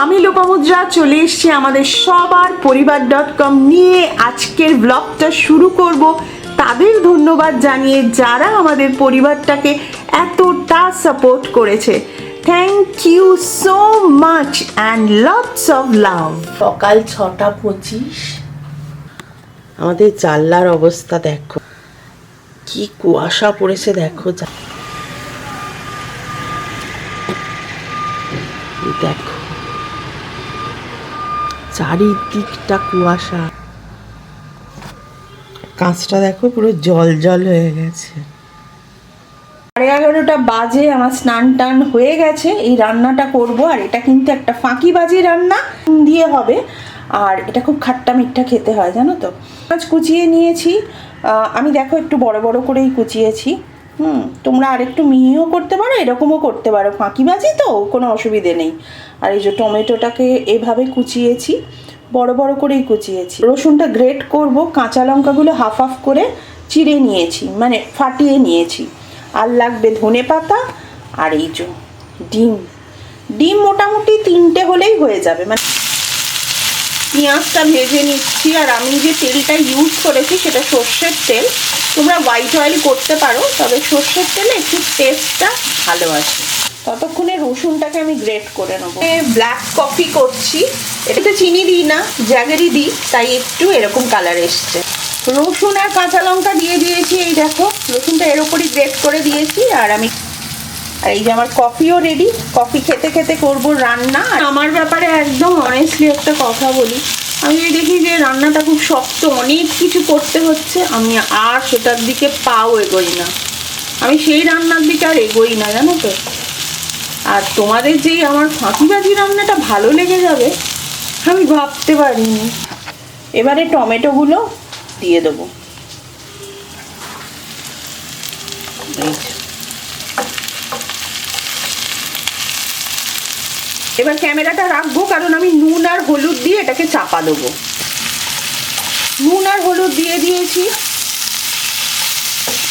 আমি লোপামুদ্রা চলে এসেছি আমাদের সবার পরিবার ডট কম নিয়ে। আজকের ব্লগটা শুরু করব। তাদের ধন্যবাদ জানিয়ে যারা আমাদের পরিবারটাকে এতটা সাপোর্ট করেছে। Thank you so much and lots of love সকাল ছটা পঁচিশ। আমাদের জানলার অবস্থা দেখো। কি কুয়াশা পড়েছে দেখো যা- এই দেখো চারিদিকটা কুয়াশা। কাঁচটা দেখো পুরো জল জল হয়ে গেছে। সাড়ে এগারোটা বাজে আমার স্নান টান হয়ে গেছে এই রান্নাটা করব আর এটা কিন্তু একটা ফাঁকি বাজি রান্না। দিয়ে হবে আর এটা খুব খাট্টা মিঠা খেতে হয় জানো তো। মাছ কুচিয়ে নিয়েছি আমি দেখো একটু বড় বড় করেই কুচিয়েছি। হুম, তোমরা আর একটু মিহিও করতে পারো, এরকমও করতে পারো। ফাঁকিবাজি তো, কোনো অসুবিধে নেই। আর এই যে টমেটোটাকে এভাবে কুচিয়েছি, বড় বড় করেই কুচিয়েছি। রসুনটা গ্রেট করব, কাঁচা লঙ্কাগুলো হাফ হাফ করে চিড়ে নিয়েছি মানে ফাটিয়ে নিয়েছি। আর লাগবে ধনে পাতা আর এই যে ডিম। ডিম মোটামুটি তিনটে হলেই হয়ে যাবে মানে পেঁয়াজটা ভেজে নিচ্ছি। আর আমি যে তেলটা ইউজ করেছি, সেটা সর্ষের তেল। তোমরা হোয়াইট অয়েল করতে পারো, তবে সর্ষের তেলে একটু টেস্টটা ভালো আছে। ততক্ষণে রসুনটাকে আমি গ্রেট করে নেব। ব্ল্যাক কফি করছি। এটাতে চিনি দিই না জ্যাগেরি দিই, তাই একটু এরকম কালার এসছে। রসুন আর কাঁচা লঙ্কা দিয়ে দিয়েছি, এই দেখো। রসুনটা এর ওপরই গ্রেট করে দিয়েছি, আর আমি আর এই যে আমার কফিও রেডি কফি খেতে খেতে করব রান্না। আমার ব্যাপারে একদম অনেস্টলি একটা কথা বলি। আমি দেখি যে রান্নাটা খুব শক্ত, অনেক কিছু করতে হচ্ছে, আমি আর সেটার দিকে পাও এগোই না। আমি সেই রান্নার দিকে আর এগোই না, জানো তো? আর তোমাদের যেই আমার ফাঁকিবাজি রান্নাটা ভালো লেগে যাবে, আমি ভাবতে পারিনি। এবারে টমেটোগুলো দিয়ে দেবো। এই এবার ক্যামেরাটা রাখব, কারণ আমি নুন আর হলুদ দিয়ে এটাকে চাপা দেবো। নুন আর হলুদ দিয়ে দিয়েছি।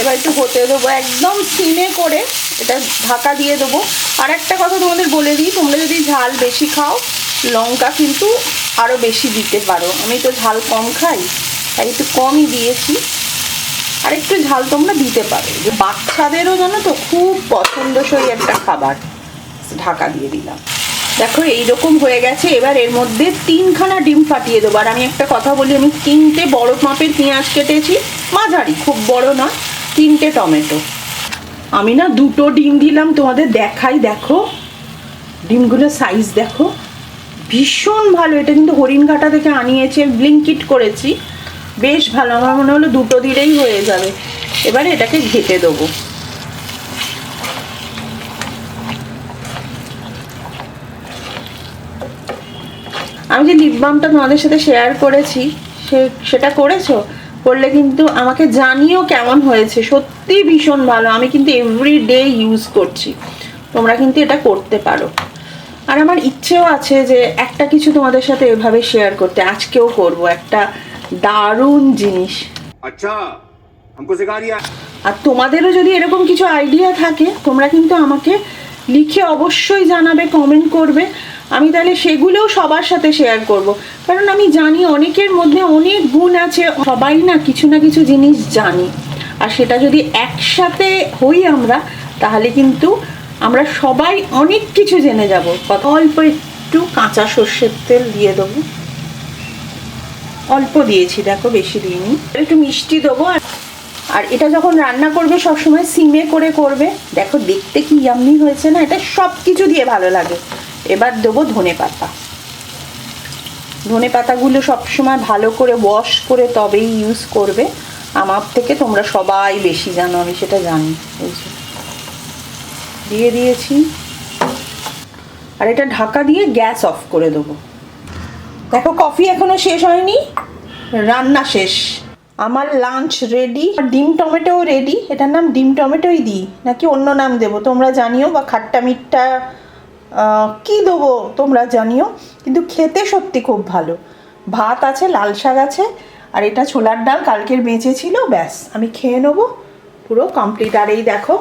এবার একটু হতে দেবো, একদম সিমে করে এটা ঢাকা দিয়ে দেবো। আর একটা কথা তোমাদের বলে দিই, তোমরা যদি ঝাল বেশি খাও, লঙ্কা কিন্তু আরও বেশি দিতে পারো। আমি তো ঝাল কম খাই, তাই একটু কমই দিয়েছি। আর একটু ঝাল তোমরা দিতে পারো। বাচ্চাদেরও জানো তো, খুব পছন্দসই একটা খাবার। ঢাকা দিয়ে দিলাম। দেখো, এইরকম হয়ে গেছে। এবার এর মধ্যে তিনখানা ডিম ফাটিয়ে দেবো। আর আমি একটা কথা বলি, আমি তিনটে বড় মাপের পেঁয়াজ কেটেছি। মাঝারি, খুব বড় না তিনটে টমেটো। আমি না দুটো ডিম দিলাম, তোমাদের দেখাই, দেখো। ডিমগুলোর সাইজ দেখো। ভীষণ ভালো, এটা কিন্তু হরিণঘাটা থেকে আনিয়েছে ব্লিঙ্কিট করেছি। বেশ ভালো, আমার মনে হলো দুটো দিলেই হয়ে যাবে। এবারে এটাকে ঘেটে দেবো। আমি যে লিপ বামটা তোমাদের সাথে শেয়ার করেছি সে সেটা করেছ? করলে কিন্তু আমাকে জানিও কেমন হয়েছে। সত্যি ভীষণ ভালো। আমি কিন্তু এভরিডে ইউজ করছি। তোমরা কিন্তু এটা করতে পারো। আর আমার ইচ্ছেও আছে যে একটা কিছু তোমাদের সাথে এভাবে শেয়ার করতে। আজকেও করব একটা দারুণ জিনিস। আচ্ছা আর তোমাদেরও যদি এরকম কিছু আইডিয়া থাকে তোমরা কিন্তু আমাকে লিখে অবশ্যই জানাবে কমেন্ট করবে। আমি তাহলে সেগুলোও সবার সাথে শেয়ার করব। কারণ আমি জানি অনেকের মধ্যে অনেক গুণ আছে, সবাই না কিছু না কিছু জিনিস জানি। আর সেটা যদি একসাথে হই আমরা, তাহলে কিন্তু আমরা সবাই অনেক কিছু জেনে যাব। অল্প একটু কাঁচা সর্ষের তেল দিয়ে দেবো। অল্প দিয়েছি, দেখো বেশি দিইনি। একটু মিষ্টি দেবো আর আর এটা যখন রান্না করবে, সবসময় সিমে করে করবে। দেখো, দেখতে কি ইয়াম্মি হয়েছে না? এটা সব কিছু দিয়ে ভালো লাগে। এবার দেবো ধনে পাতা। ধনে পাতাগুলো সবসময় ভালো করে ওয়াশ করে তবেই ইউজ করবে। আমার থেকে তোমরা সবাই বেশি জানো, আমি সেটা জানি দিয়ে দিয়েছি। আর এটা ঢাকা দিয়ে গ্যাস অফ করে দেবো। দেখো, কফি এখনও শেষ হয়নি, রান্না শেষ। আমার লাঞ্চ রেডি ডিম টমেটোও রেডি এটার নাম ডিম টমেটোই দিই, নাকি অন্য নাম দেব? তোমরা জানিও, বা খাট্টা মিট্টা কি দেবো তোমরা জানিও। কিন্তু খেতে সত্যি খুব ভালো। ভাত আছে, লাল শাক আছে, আর এটা ছোলার ডাল কালকের বেঁচে ছিল, ব্যাস। আমি খেয়ে নেব, পুরো কমপ্লিট আর এই দেখো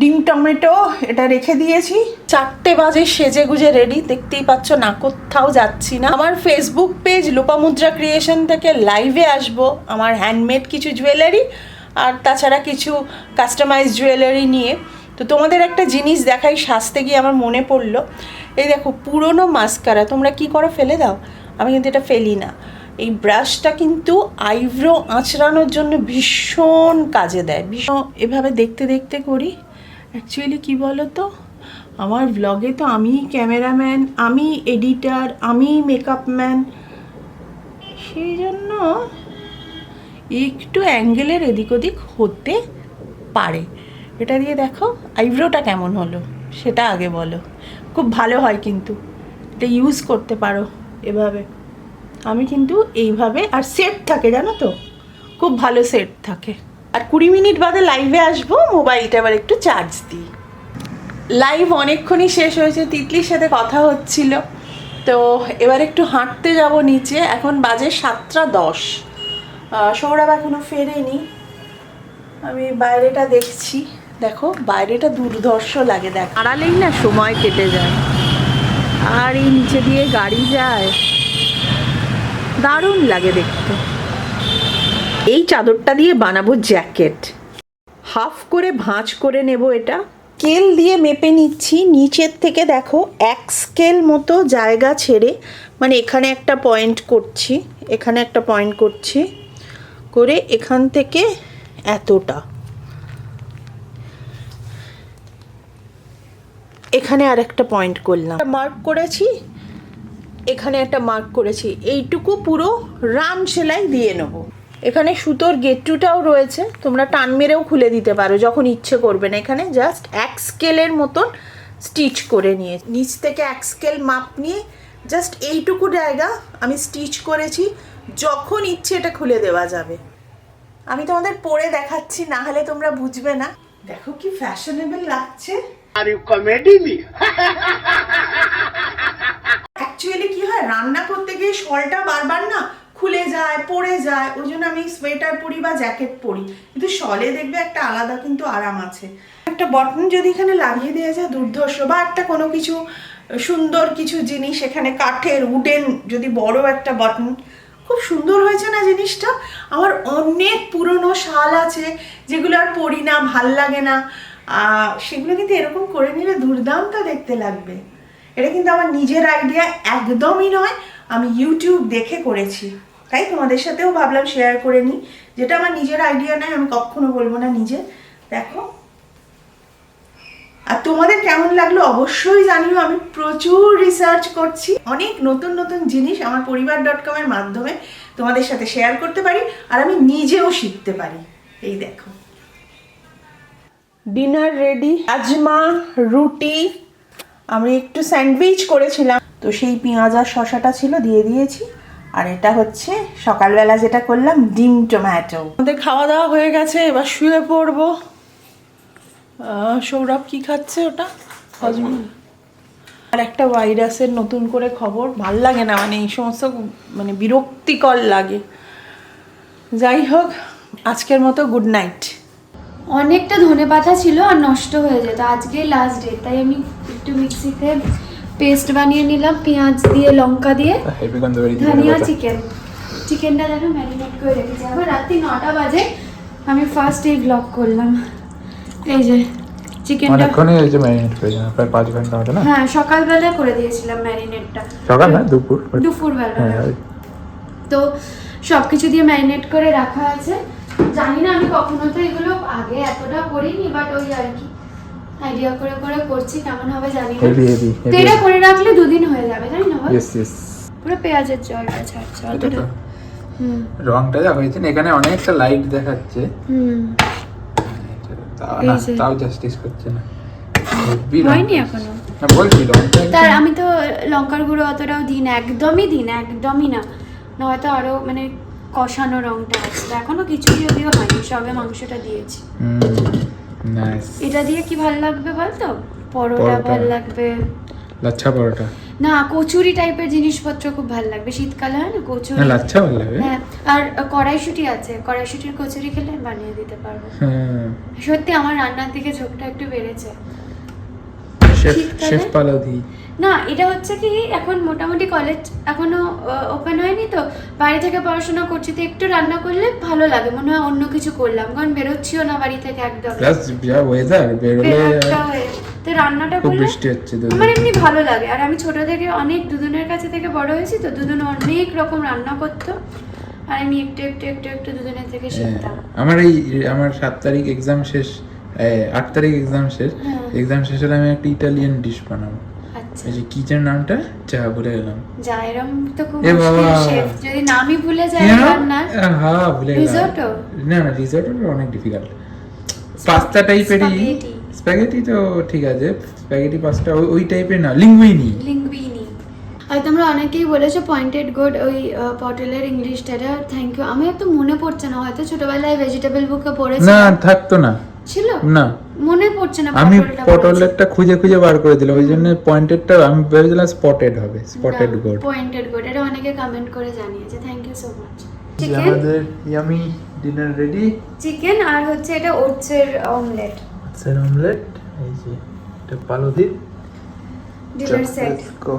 ডিম টমেটো, এটা রেখে দিয়েছি। চারটে বাজে সেজে গুজে রেডি দেখতেই পাচ্ছ না, কোথাও যাচ্ছি না। আমার ফেসবুক পেজ লোপামুদ্রা ক্রিয়েশন থেকে লাইভে আসব। আমার হ্যান্ডমেড কিছু জুয়েলারি আর তাছাড়া কিছু কাস্টমাইজ জুয়েলারি নিয়ে। তো তোমাদের একটা জিনিস দেখাই, সাজতে গিয়ে আমার মনে পড়ল। এই দেখো, পুরনো মাস্কারা তোমরা কি করো, ফেলে দাও। আমি কিন্তু এটা ফেলি না। এই ব্রাশটা কিন্তু আইব্রো আঁচড়ানোর জন্য ভীষণ কাজে দেয়। ভীষণ এভাবে দেখতে দেখতে করি। অ্যাকচুয়ালি কি বলো তো আমার ব্লগে তো আমি ক্যামেরাম্যান আমি এডিটার আমি মেকআপ ম্যান সেই জন্য একটু অ্যাঙ্গেলের এদিক ওদিক হতে পারে। এটা দিয়ে দেখো আইব্রোটা কেমন হলো, সেটা আগে বলো। খুব ভালো হয় কিন্তু, এটা ইউজ করতে পারো এভাবে। আমি কিন্তু এইভাবে, আর সেট থাকে জানো তো? খুব ভালো সেট থাকে। আর কুড়ি মিনিট বাদে লাইভে আসব মোবাইলটা এবার একটু চার্জ দিই। লাইভ অনেকক্ষণই শেষ হয়েছে, তিতলির সাথে কথা হচ্ছিল। তো এবার একটু হাঁটতে যাব নিচে, এখন বাজে সাতটা দশ। সৌরভ এখনও ফেরেনি। আমি বাইরেটা দেখছি। দেখো, বাইরেটা দুর্ধর্ষ লাগে, দেখ। আড়ালেই না সময় কেটে যায়। আর এই নিচে দিয়ে গাড়ি যায়। দারুণ লাগে দেখতে। এই চাদরটা দিয়ে বানাবো জ্যাকেট। হাফ করে ভাঁজ করে নেব এটা। স্কেল দিয়ে মেপে নিচ্ছি। নিচের থেকে দেখো, এক স্কেল মতো জায়গা ছেড়ে মানে এখানে একটা পয়েন্ট করছি, এখানে একটা পয়েন্ট করছি, করে এখান থেকে এতটা। এখানে আর একটা পয়েন্ট করলাম। মার্ক করেছি, এখানে একটা মার্ক করেছি। এইটুকু পুরো রাম সেলাই দিয়ে নেব। এখানে সুতোর গেটটুটাও রয়েছে। তোমরা টান মেরেও খুলে দিতে পারো যখন ইচ্ছে করবে না এখানে। জাস্ট এক স্কেলের মতন স্টিচ করে নিয়ে। নিচ থেকে এক স্কেল মাপ নিয়ে জাস্ট এইটুকু জায়গা আমি স্টিচ করেছি। যখন ইচ্ছে এটা খুলে দেওয়া যাবে। আমি তোমাদের পরে দেখাচ্ছি না হলে তোমরা বুঝবে না। দেখো কি ফ্যাশনেবল লাগছে। অ্যাকচুয়ালি কি হয় রান্না করতে গিয়ে শলটা বারবার না খুলে যায়, পড়ে যায়, ওই জন্য আমি সোয়েটার পরি বা জ্যাকেট পরি। কিন্তু শলে দেখবে একটা আলাদা কিন্তু আরাম আছে। একটা বটন যদি এখানে লাগিয়ে দেওয়া যায়, দুর্ধর্ষ বা একটা কোনো কিছু সুন্দর কিছু জিনিস এখানে কাঠের উডেন যদি বড় একটা বটন খুব সুন্দর হয়েছে না জিনিসটা? আমার অনেক পুরনো শাল আছে, যেগুলো আর পরি না, ভালো লাগে না। সেগুলো কিন্তু এরকম করে নিলে দুর্দান্ত দেখতে লাগবে। এটা কিন্তু আমার নিজের আইডিয়া একদমই নয়, আমি ইউটিউব দেখে করেছি। তাই তোমাদের সাথেও ভাবলাম শেয়ার করে নিই। যেটা আমার নিজের আইডিয়া নয়, আমি কখনো বলব না নিজে। দেখো। আর তোমাদের কেমন লাগল অবশ্যই জানিও। আমি প্রচুর রিসার্চ করছি। অনেক নতুন নতুন জিনিস আমার পরিবার ডট কমের মাধ্যমে তোমাদের সাথে শেয়ার করতে পারি আর আমি নিজেও শিখতে পারি। এই দেখো। ডিনার রেডি আজমা রুটি। আমি একটু স্যান্ডউইচ করেছিলাম। তো সেই পেঁয়াজ আর শশাটা ছিল, দিয়ে দিয়েছি। আর এটা হচ্ছে সকালবেলা যেটা করলাম ডিম টমেটো। আমাদের খাওয়া দাওয়া হয়ে গেছে এবার শুয়ে পড়ব। সৌরভ কি খাচ্ছে ওটা? আর একটা ভাইরাসের নতুন করে খবর ভালো লাগে না মানে এই সমস্ত মানে বিরক্তিকর লাগে। যাই হোক আজকের মতো গুড নাইট অনেকটা ধনে পাতা ছিল আর নষ্ট হয়ে যেত আজকে লাস্ট ডে তাই আমি একটু মিক্সিতে পেস্ট বানিয়ে নিলাম পেঁয়াজ দিয়ে লঙ্কা দিয়ে। ধনিয়া চিকেন চিকেনটা দেখো ম্যারিনেট করে রেখেছি। এখন রাত্রি নটা বাজে আমি ফার্স্ট এই ব্লগ করলাম। এই যে চিকেনটা অনেকক্ষণই হয়েছে ম্যারিনেট করেছে না প্রায় পাঁচ ঘণ্টা মতো না? হ্যাঁ সকালবেলা করে দিয়েছিলাম ম্যারিনেটটা সকাল না দুপুর? দুপুরবেলা। হ্যাঁ তো সব কিছু দিয়ে ম্যারিনেট করে রাখা আছে। জানি না আমি কখনো তো এগুলো আগে এতটা করিনি বাট ওই আর কি। আইডিয়া করে করে করছি কেমন হবে জানি না। হেভি হেভি এটা করে রাখলে দুদিন হয়ে যাবে তাই না? ইয়েস ইয়েস পুরো পেঁয়াজের জলটা ছাড়ছে এটা তো রংটা যা হয়েছে না এখানে অনেকটা লাইট দেখাচ্ছে। হুম। তাও না তাও জাস্টিস করছে না। হয়নি এখনও? তার আমি তো লঙ্কার গুঁড়ো অতটাও দিই না একদমই দিই না একদমই না। না হয়তো আরও মানে কষানো রংটা আছে এখনও কিছুই যদিও হয়নি সবে মাংসটা দিয়েছি। এটা দিয়ে কি ভালো লাগবে বলতো? পরোটা। ভালো লাগবে। লাচ্ছা পরোটা। না কচুরি টাইপের জিনিসপত্র খুব ভালো লাগবে। শীতকালে হয় না কচুরি। হ্যাঁ লাচ্ছা ভালো লাগবে হ্যাঁ আর কড়াইশুটি আছে। কড়াইশুটির কচুরি খেলে বানিয়ে দিতে পারব। হ্যাঁ। সত্যি আমার রান্নার দিকে ঝোঁকটা একটু বেড়েছে। শেফ না এটা হচ্ছে কি এখন মোটামুটি কলেজ এখনও ওপেন হয়নি তো। বাড়ি থেকে পড়াশোনা করছি তো একটু রান্না করলে ভালো লাগে। মনে হয় অন্য কিছু করলাম কারণ বেরোচ্ছিও না বাড়ি থেকে একদম। প্লাস যা ওয়েদার বেরোলে তো রান্নাটা খুব বৃষ্টি হচ্ছে আমার এমনি ভালো লাগে। আর আমি ছোট থেকে অনেক দুজনের কাছে থেকে বড় হয়েছি তো দুজন অনেক রকম রান্না করতো। আর আমি একটু একটু একটু একটু দুজনের থেকে হ্যাঁ, শিখতাম। আমার এই আমার সাত তারিখ এক্সাম শেষ। আট তারিখ এক্সাম শেষ। হ্যাঁ। এক্সাম শেষ হলে আমি একটা ইটালিয়ান ডিশ বানাবো। আচ্ছা। এই যে নামটা? চা ভুলে গেলাম। যা এরম তো খুব এ বাবা। যদি নামই ভুলে যায় কেন? হ্যাঁ ভুলে গেলাম? না না রিসোর্টো অনেক ডিফিকাল্ট পাস্তা টাইপেরই স্প্যাগেটি তো ঠিক আছে। স্প্যাগেটি পাস্তা ওই- ওই টাইপের না লিঙ্গুইনি লিঙ্গুইনি আর তোমরা অনেকেই বলেছ পয়েন্টেড গুড ওই পটেলের ইংলিশটা থ্যাংক ইউ আমি তো মনে পড়ছে না হয়তো ছোটবেলায় ভেজিটেবল বুকে পড়েছি না থাকতো না। ছিল? না। মনে পড়ছে না আমি। পটলেরটা খুঁজে খুঁজে বার করে দিলাম ওই জন্য পয়েন্টেডটা আমি ভেবেছিলাম স্পটেড হবে স্পটেড গোড পয়েন্টেড গুড এটা অনেকে কমেন্ট করে জানিয়েছে। Thank you so much chicken আমাদের ইয়ামি ডিনার রেডি চিকেন আর হচ্ছে এটা ওটসের অমলেট স্যার অমলেট এই যে এটা পালুদির ডিনার সেট go.